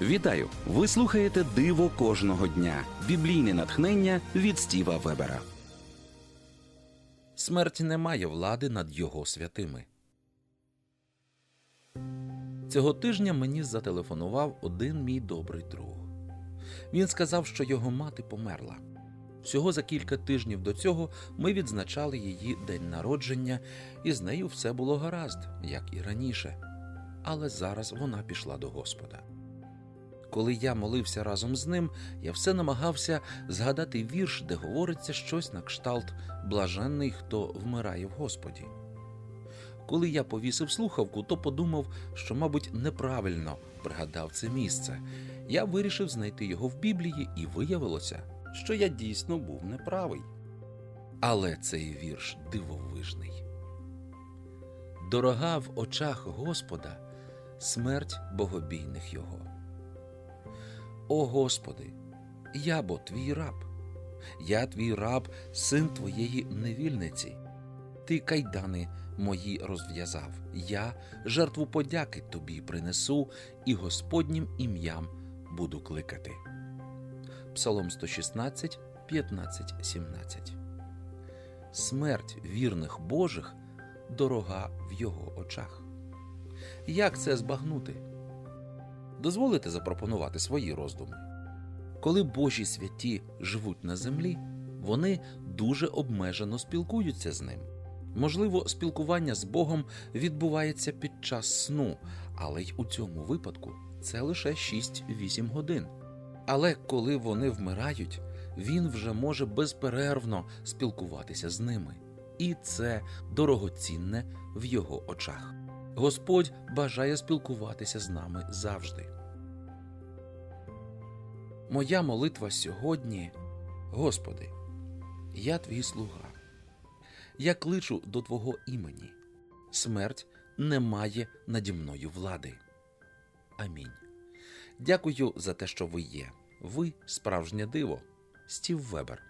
Вітаю! Ви слухаєте Диво кожного дня. Біблійне натхнення від Стіва Вебера. Смерть не має влади над його святими. Цього тижня мені зателефонував один мій добрий друг. Він сказав, що його мати померла. Всього за кілька тижнів до цього ми відзначали її день народження, і з нею все було гаразд, як і раніше. Але зараз вона пішла до Господа. Коли я молився разом з ним, я все намагався згадати вірш, де говориться щось на кшталт блаженний, хто вмирає в Господі. Коли я повісив слухавку, то подумав, що, мабуть, неправильно пригадав це місце. Я вирішив знайти його в Біблії, і виявилося, що я дійсно був неправий. Але цей вірш дивовижний. Дорога в очах Господа смерть богобійних його. О Господи, я бо твій раб, я твій раб, син твоєї невільниці. Ти кайдани мої розв'язав, я жертву подяки тобі принесу і Господнім ім'ям буду кликати. Псалом 116, 15, 17. Смерть вірних Божих дорога в його очах. Як це збагнути? Дозволите запропонувати свої роздуми. Коли Божі святі живуть на землі, вони дуже обмежено спілкуються з ним. Можливо, спілкування з Богом відбувається під час сну, але й у цьому випадку це лише 6-8 годин. Але коли вони вмирають, він вже може безперервно спілкуватися з ними, і це дорогоцінне в його очах. Господь бажає спілкуватися з нами завжди. Моя молитва сьогодні, Господи, я твій слуга. Я кличу до Твого імені. Смерть не має наді мною влади. Амінь. Дякую за те, що ви є. Ви справжнє диво, Стів Вебер.